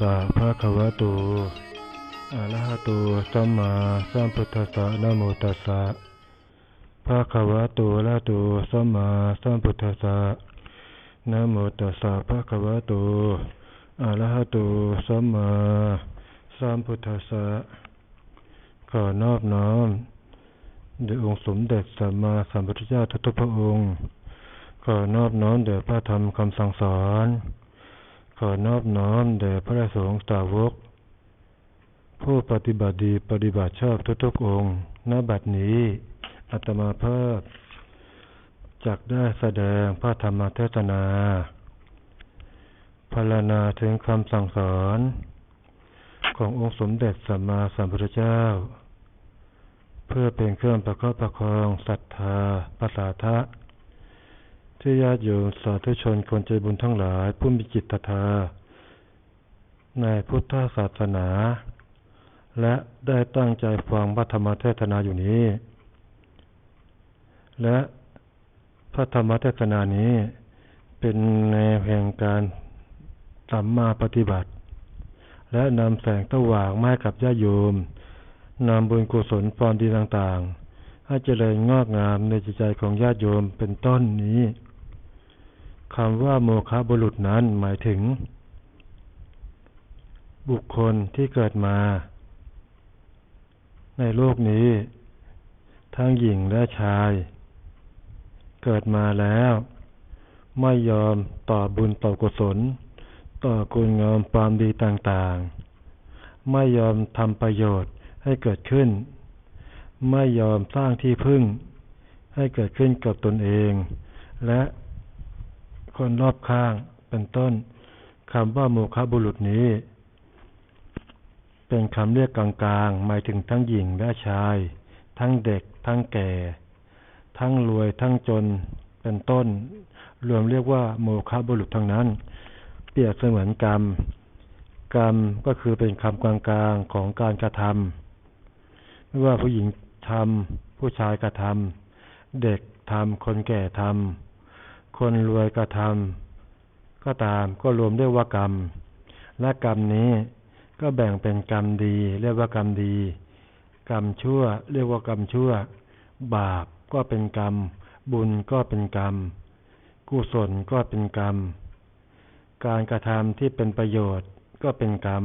สะภะคะวะโตอะระหะโตสัมมาสัมพุทธัสสะนะโมตัสสะภะคะวะโตอะระหะโตสัมมาสัมพุทธัสสะนะโมตัสสะภะคะวะโตอะระหะโตสัมมาสัมพุทธัสสะขอนอบน้อมแด่องค์สมเด็จสัมมาสัมพุทธเจ้าทุกพระองค์ขอนอบน้อมแด่พระธรรมคำสั่งสอน ขอนอบน้อมแด่พระสงฆ์สาวก ผู้ปฏิบัติดีปฏิบัติชอบทุกๆองค์ณบัดนี้อัตมาเพิ่มจักได้แสดงพระธรรมเทศนาพรรณนาถึงคำสั่งสอน ขององค์สมเด็จสัมมาสัมพุทธเจ้า เพื่อเป็นเครื่องประคับประคองศรัทธาปัสสาทะ ที่ญาติโยมสาธุชนคนใจบุญทั้งหลาย ผู้มีจิตศรัทธาในพุทธศาสนา และได้ตั้งใจฟังพระธรรมเทศนาอยู่นี้ และพระธรรมเทศนานี้เป็นแนวแห่งการสัมมาปฏิบัติ และนำแสงตะว่างมากับญาติโยมนำบุญกุศลพรดีต่างๆ ให้เจริญงอกงามในจิตใจของญาติโยมเป็นต้นนี้ คำว่าโมฆะบุรุษนั้นหมายถึง บุคคลที่เกิดมา ในโลกนี้ ทั้งหญิงและชาย เกิดมาแล้ว ไม่ยอมต่อบุญต่อกุศล ต่อคุณงามความดีต่างๆ ไม่ยอมทำประโยชน์ให้เกิดขึ้น ไม่ยอมสร้างที่พึ่ง ให้เกิดขึ้นกับตนเอง และ คนรอบข้างเป็นต้นคำว่าโมฆะบุรุษนี้ เป็นคำเรียกกลางๆ หมายถึงทั้งหญิงและชาย ทั้งเด็ก ทั้งแก่ ทั้งรวยทั้งจนเป็นต้น รวมเรียกว่าโมฆะบุรุษทั้งนั้น เปรียบเสมือนกรรม กรรมก็คือเป็นคำกลางๆของการกระทำไม่ว่าผู้หญิงทำผู้ชายกระทำเด็กทำคนแก่ทำ คนรวยกระทำก็ตามก็รวมเรียกว่ากรรม และกรรมนี้ก็แบ่งเป็นกรรมดี เรียกว่ากรรมดี กรรมชั่ว เรียกว่ากรรมชั่ว บาปก็เป็นกรรม บุญก็เป็นกรรม กุศลก็เป็นกรรม การกระทำที่เป็นประโยชน์ก็เป็นกรรม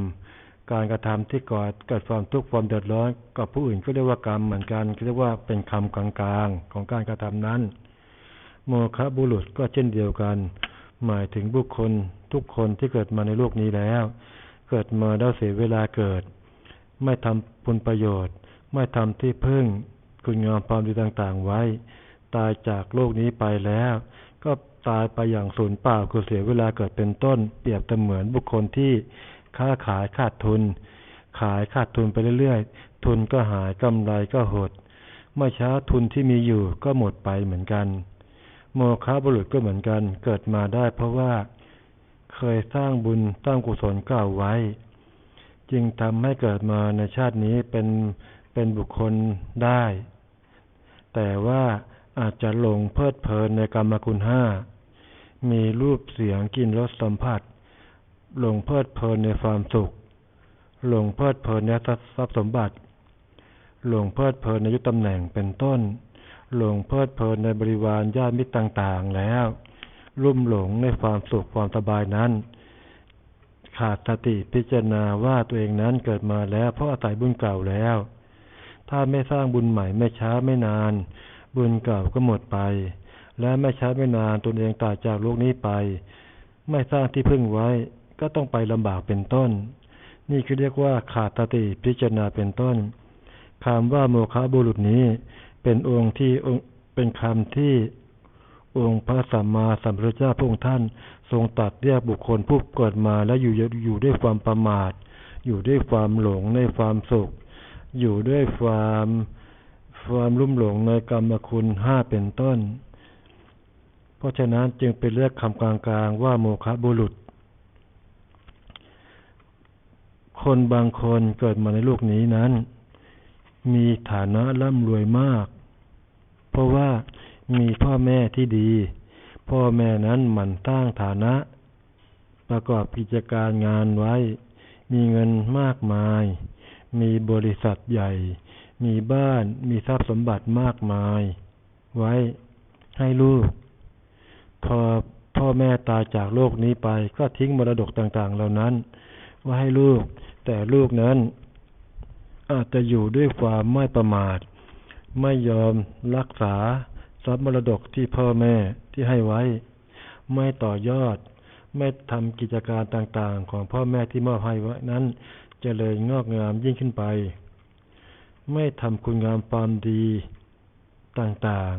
การกระทำที่ก่อเกิดความทุกข์ความเดือดร้อนกับผู้อื่นก็เรียกว่ากรรมเหมือนกันเรียกว่าเป็นคำกลางๆของการกระทำนั้น โมฆะบุรุษก็เช่นเดียวกัน หมายถึงบุคคลทุกคนที่เกิดมาในโลกนี้แล้ว เกิดมาแล้วเสียเวลาเกิด ไม่ทำบุญประโยชน์ ไม่ทำที่พึ่ง คุณงามความดีต่างๆไว้ ตายจากโลกนี้ไปแล้ว ก็ตายไปอย่างสูญเปล่าคือเสียเวลาเกิดเป็นต้น เปรียบเสมือนบุคคลที่ค้าขายขาดทุน ขายขาดทุนไปเรื่อยๆ ทุนก็หายกำไรก็หดเมื่อช้าทุนที่มีอยู่ก็หมดไปเหมือนกัน โมฆะบุรุษก็เหมือนกันเกิดมาได้เพราะว่า เคยสร้างบุญสร้างกุศลเก่าไว้ จึงทำให้เกิดมาในชาตินี้เป็นเป็นบุคคลได้ แต่ว่าอาจจะหลงเพลิดเพลินในกรรมคุณห้า มีรูปเสียงกลิ่นรสสัมผัส หลงเพลิดเพลินในความสุข หลงเพลิดเพลินในทรัพย์สมบัติ หลงเพลิดเพลินในยุตตำแหน่งเป็นต้น หลงเพลิดเพลินในบริวารญาติมิตรต่างๆ แล้ว รุ่มหลงในความสุขความสบายนั้น ขาดสติพิจารณาว่าตัวเองนั้นเกิดมาแล้ว เพราะอาศัยบุญเก่าแล้ว ถ้าไม่สร้างบุญใหม่ไม่ช้าไม่นาน บุญเก่าก็หมดไป และไม่ช้าไม่นานตนเองตายจากโลกนี้ไป ไม่สร้างที่พึ่งไว้ก็ต้องไปลำบากเป็นต้น นี่คือเรียกว่าขาดสติพิจารณาเป็นต้นคำว่าโมฆะบุรุษนี้ เป็นองค์ที่เป็นคำที่องค์พระสัมมาสัมพุทธเจ้าพระองค์ท่าน ทรงตัดเรียกบุคคลผู้เกิดมาแล้วอยู่อยู่ด้วยความประมาท อยู่ด้วยความหลงในความสุข อยู่ด้วยความความลุ่มหลงในกรรมคุณห้าเป็นต้น เพราะฉะนั้นจึงเป็นเรียกคำกลางๆว่าโมฆะบุรุษ คนบางคนเกิดมาในโลกนี้นั้น มีฐานะร่ำรวยมาก เพราะว่ามีพ่อแม่ที่ดี พ่อแม่นั้นหมั่นสร้างฐานะ ประกอบกิจการงานไว้ มีเงินมากมาย มีบริษัทใหญ่ มีบ้าน มีทรัพย์สมบัติมากมาย ไว้ให้ลูก พอพ่อแม่ตายจากโลกนี้ไป ก็ทิ้งมรดกต่างๆ เหล่านั้นไว้ให้ลูก แต่ลูกนั้น อาจจะอยู่ด้วยความไม่ประมาท ไม่ยอมรักษาทรัพย์มรดกที่พ่อแม่ที่ให้ไว้ ไม่ต่อยอด ไม่ทำกิจการต่างๆ ของพ่อแม่ที่มอบให้ไว้นั้นจเจริญงอกงามยิ่งขึ้นไป ไม่ทำคุณงามความดีต่าง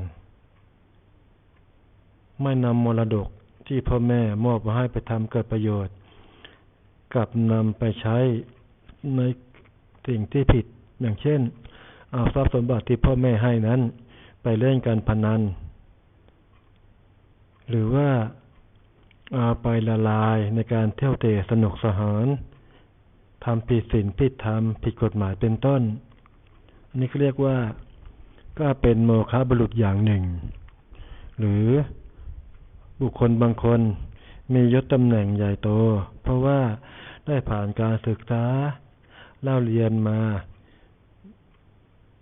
ๆ ไม่นำมรดกที่พ่อแม่มอบมาให้ไปทำเกิดประโยชน์ กลับนำไปใช้ใน สิ่งที่ผิดอย่างเช่น เอาทรัพย์สมบัติที่พ่อแม่ให้นั้น ไปเล่นการพนัน หรือว่าเอาไปละลายในการเที่ยวเตะสนุกสหานทำผิดศีลผิดธรรมผิดกฎหมายเป็นต้น อันนี้เขาเรียกว่าก็เป็นโมฆะบุรุษอย่างหนึ่ง หรือบุคคลบางคนมียศตำแหน่งใหญ่โต เพราะว่าได้ผ่านการศึกษา เล่าเรียนมา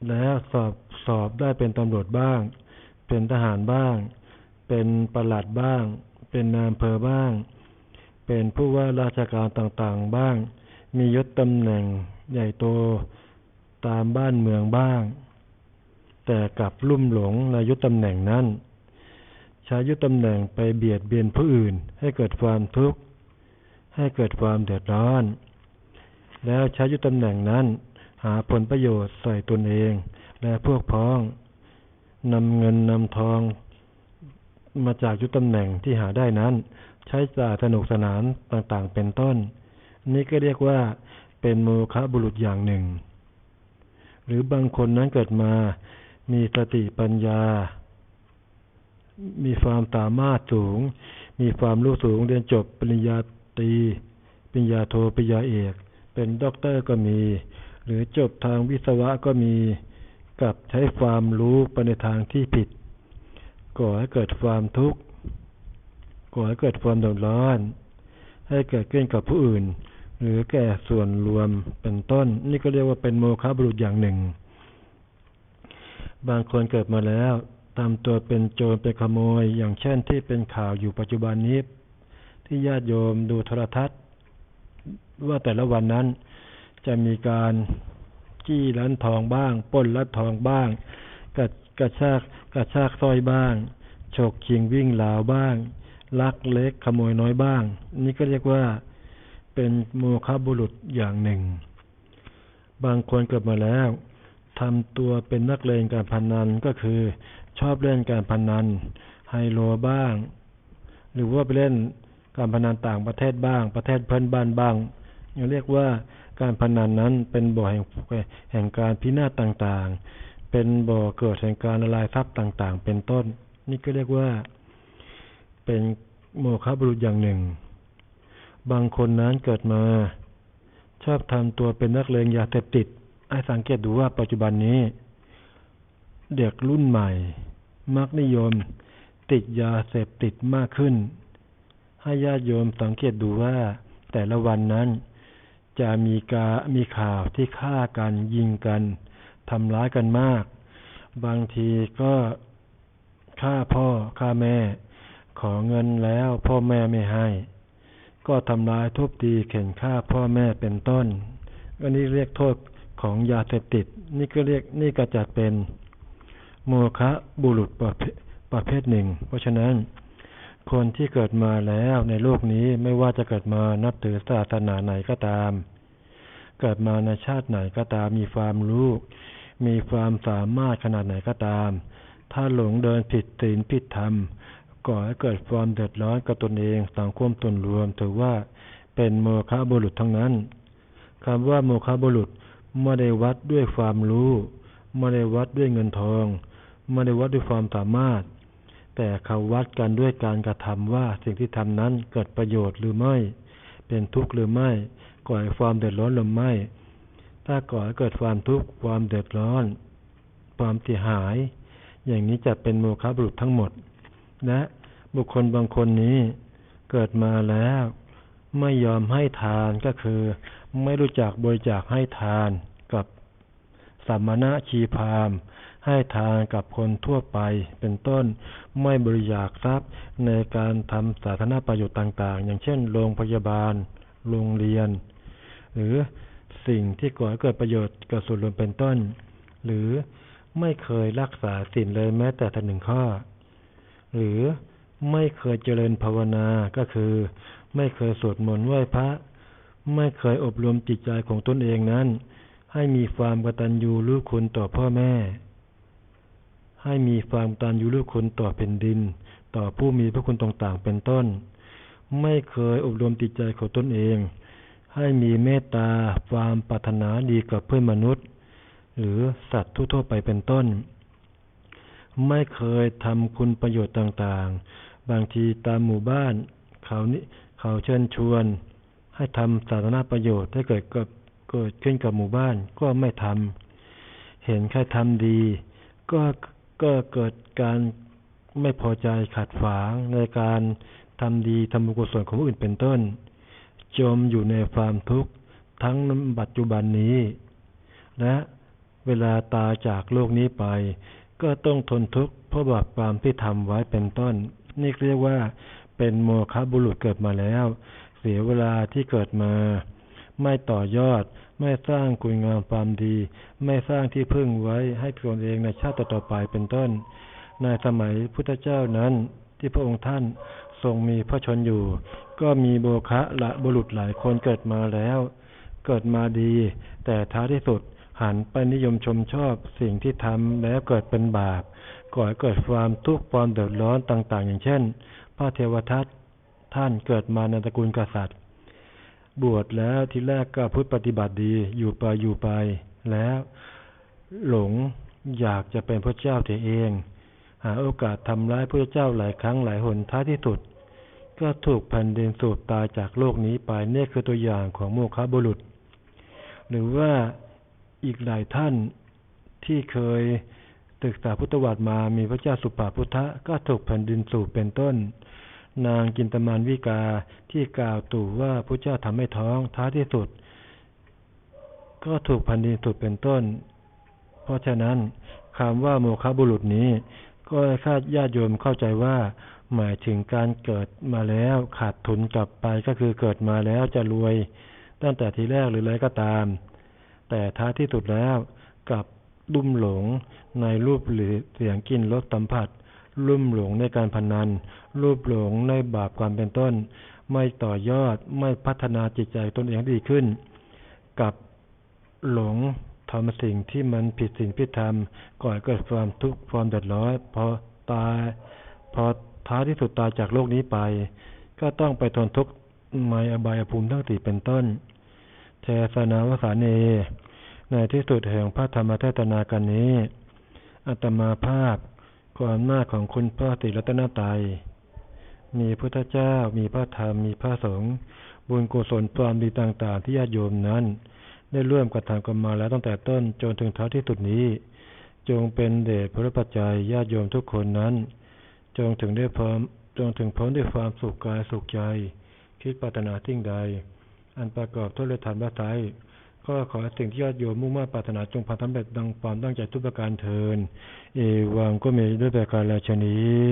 แล้วสอบสอบได้เป็นตำรวจบ้าง เป็นทหารบ้าง เป็นประหลัดบ้าง เป็นนายอำเภอบ้าง เป็นผู้ว่าราชการต่างๆบ้าง มียศตำแหน่งใหญ่โตตามบ้านเมืองบ้าง แต่กลับลุ่มหลงในยศตำแหน่งนั้นใช้ยุตำแหน่งไปเบียดเบียนผู้อื่น ให้เกิดความทุกข์ให้เกิดความเดือดร้อน แล้วใช้ยุตำแหน่งนั้น หาผลประโยชน์ใส่ตนเอง และพวกพ้องนำเงินนำทองมาจากยุตำแหน่งที่หาได้นั้น ใช้จ่ายสนุกสนานต่างๆ เป็นต้น นี่ก็เรียกว่าเป็นโมฆะบุรุษอย่างหนึ่ง หรือบางคนนั้นเกิดมา มีสติปัญญา มีความสามารถสูง มีความรู้สูงเรียนจบปริญญาตรีปริญญาโทปริญญาเอก เป็นด็อกเตอร์ก็มี หรือจบทางวิศวะก็มี กับใช้ความรู้ไปในทางที่ผิด ก่อให้เกิดความทุกข์ ก่อให้เกิดความเดือดร้อน ให้เกิดขึ้นกับผู้อื่น หรือแก่ส่วนรวมเป็นต้น นี่ก็เรียกว่าเป็นโมฆะบุรุษอย่างหนึ่ง บางคนเกิดมาแล้วทำตัวเป็นโจรเป็นขโมย อย่างเช่นที่เป็นข่าวอยู่ปัจจุบันนี้ ที่ญาติโยมดูโทรทัศน์ ว่าแต่ละวันนั้น จะมีการจี้ร้านทองบ้างป้นร้านทองบ้าง กระกระชากกระชากสร้อยบ้างฉกชิงวิ่งราวบ้าง ลักเล็กขโมยน้อยบ้าง นี่ก็เรียกว่าเป็นโมฆะบุรุษอย่างหนึ่ง บางคนเกิดมาแล้วทำตัวเป็นนักเลงการพนันก็คือ ชอบเล่นการพนันไฮโลบ้าง หรือว่าไปเล่น การพนันต่างประเทศบ้าง ประเทศเพื่อนบ้านบ้างยังเรียกว่าการพนันนั้นเป็นบ่อแห่งแห่งการพินาศต่างๆ เป็นบ่อเกิดแห่งการละลายทรัพย์ต่าง ๆ เป็นต้น นี่ก็เรียกว่า เป็นโมฆะบุรุษอย่างหนึ่ง บางคนนั้นเกิดมา ชอบทำตัวเป็นนักเลงยาเสพติดให้สังเกตดูว่าปัจจุบันนี้ เด็กรุ่นใหม่ มักนิยม ติดยาเสพติดมากขึ้น ให้ญาติโยมสังเกตดูว่า แต่ละวันนั้น จะมีกามีข่าวที่ฆ่ากันยิงกันทำร้ายกันมาก บางทีก็ฆ่าพ่อฆ่าแม่ ขอเงินแล้วพ่อแม่ไม่ให้ ก็ทำร้ายทุบตีเข็นฆ่าพ่อแม่เป็นต้นอันนี้เรียกโทษของยาเสพติด นี่ก็เรียกนี่ก็จัดเป็น โมฆะบุรุษประเภประเภทหนึ่ง เพราะฉะนั้น คนที่เกิดมาแล้วในโลกนี้ไม่ว่าจะเกิดมานับถือศาสนาไหนก็ตาม เกิดมาในชาติไหนก็ตามมีความรู้มีความสามารถขนาดไหนก็ตาม ถ้าหลงเดินผิดศีลผิดธรรมก่อให้เกิดความเดือดร้อนกับตนเองสังคมตนรวมถือว่าเป็นโมฆะบุรุษทั้งนั้นคำว่าโมฆะบุรุษไม่ได้วัดด้วยความรู้ไม่ได้วัดด้วยเงินทองไม่ได้วัดด้วยความสามารถ แต่เขาวัดกันด้วยการกระทำว่าสิ่งที่ทำนั้นเกิดประโยชน์หรือไม่ เป็นทุกข์หรือไม่ ก่อให้ความเดือดร้อนหรือไม่ ถ้าก่อให้เกิดความทุกข์ความเดือดร้อน ความเสียหาย อย่างนี้จะเป็นโมฆะบุรุษทั้งหมด และบุคคลบางคนนี้เกิดมาแล้ว ไม่ยอมให้ทานก็คือ ไม่รู้จักบริจาคให้ทานกับสัมมณะชีพาม ให้ทานกับคนทั่วไปเป็นต้น ไม่บริจาคทรัพย์ในการทำสาธารณประโยชน์ต่าง ๆ อย่างเช่น โรงพยาบาล โรงเรียน หรือสิ่งที่ก่อให้เกิดประโยชน์กับส่วนรวมเป็นต้น หรือไม่เคยรักษาศีลเลยแม้แต่แต่หนึ่งข้อ หรือไม่เคยเจริญภาวนาก็คือ ไม่เคยสวดมนต์ไหว้พระ ไม่เคยอบรมจิตใจของตนเองนั้น ให้มีความกตัญญูรู้คุณต่อพ่อแม่ ให้มีความกตัญญูรู้คุณต่อแผ่นดิน ต่อผู้มีพระคุณต่างๆ เป็นต้น ไม่เคยอบรมจิตใจของตนเอง ให้มีเมตตาความปรารถนาดีกับเพื่อนมนุษย์ หรือสัตว์ทั่วๆไปเป็นต้น ไม่เคยทำคุณประโยชน์ต่างๆ บางทีตามหมู่บ้าน เขานี่เขาเชิญชวน ให้ทำสาธารณประโยชน์ให้เกิดกับเกิดขึ้นกับหมู่บ้านก็ไม่ทำเห็นใครทำดี ก็ ก็เกิดการไม่พอใจขัดฝางในการทำดีทำบุญกุศลของผู้อื่นเป็นต้น จมอยู่ในความทุกข์ทั้งปัจจุบันนี้ และเวลาตาจากโลกนี้ไป ก็ต้องทนทุกข์เพราะบาปความที่ทำไว้เป็นต้น นี่เรียกว่าเป็นโมฆะบุรุษเกิดมาแล้ว เสียเวลาที่เกิดมา ไม่ต่อยอด ไม่สร้างคุณงามความดี ไม่สร้างที่พึ่งไว้ให้ตนเองในชาติต่อไปเป็นต้น ในสมัยพุทธเจ้านั้นที่พระองค์ท่านทรงมีพระชนอยู่ ก็มีโบคะละบุรุษหลายคนเกิดมาแล้ว เกิดมาดี แต่ท้ายที่สุดหันไปนิยมชมชอบสิ่งที่ทำแล้วเกิดเป็นบาปก่อให้เกิดความทุกข์ความเดือดร้อนต่าง ๆ อย่างเช่น พระเทวทัตท่านเกิดมาในตระกูลกษัตริย์ บวชแล้วทีแรกก็พุทธปฏิบัติดี อยู่ไปอยู่ไป แล้ว หลงอยากจะเป็นพระเจ้าตัวเอง หาโอกาสทำร้ายพระเจ้าหลายครั้งหลายหนท้ายที่สุด ก็ถูกแผ่นดินสูบตายจากโลกนี้ไปนี่คือตัวอย่างของโมฆะบุรุษ หรือว่าอีกหลายท่านที่เคยศึกษาพุทธวัตรมามีพระเจ้าสุปาพุทธะก็ถูกแผ่นดินสูบเป็นต้น นางกินตมานวิกาที่กล่าวตู่ว่าพระเจ้าทำให้ท้องท้ายที่สุด ก็ถูกแผ่นดินสูบเป็นต้น เพราะฉะนั้นคำว่าโมฆะบุรุษนี้ ก็คาดญาติโยมเข้าใจว่า หมายถึงการเกิดมาแล้วขาดทุนกลับไปก็คือเกิดมาแล้วจะรวย ตั้งแต่ทีแรกหรืออะไรก็ตาม แต่ท้ายที่สุดแล้วกับลุ่มหลงในรูปหรือเสียงกินรสสัมผัส ลุ่มหลงในการพนัน รูปหลงในบาปความเป็นต้น ไม่ต่อยอดไม่พัฒนาจิตใจตนเองดีขึ้น กับหลงทำสิ่งที่มันผิดสิ่งผิดธรรมก่อให้เกิดความทุกข์ความเดือดร้อนพอตายพอท้ายที่สุดตายจากโลกนี้ไป ก็ต้องไปทนทุกข์ในอบายภูมิทั้งสี่เป็นต้นเทศนาวสาเนในที่สุดแห่งพระธรรมเทศนากันนี้อัตมาภาพ ความน้าของคุณพระติรัตนตรัย มีพุทธเจ้า มีพระธรรม มีพระสงฆ์บุญกุศลความดีต่างๆ ที่ญาติโยมนั้น ได้ร่วมกระทำกันมาแล้วตั้งแต่ต้นจนถึงท้าที่สุดนี้ จงเป็นเดชพระปัจจัยญาติโยมทุกคนนั้น จงถึงได้พร้อมจงถึงพ้นด้วยความสุขกายสุขใจ คิดปรารถนาสิ่งใด อันประกอบทุเลธรรมบัตไย ก็ขอสิ่งที่ยอดโยมมุ่งมั่นปรารถนาจงพันธสำเร็จดังความตั้งใจทุกประการเทิน เอวังก็มีด้วยประการราชนี้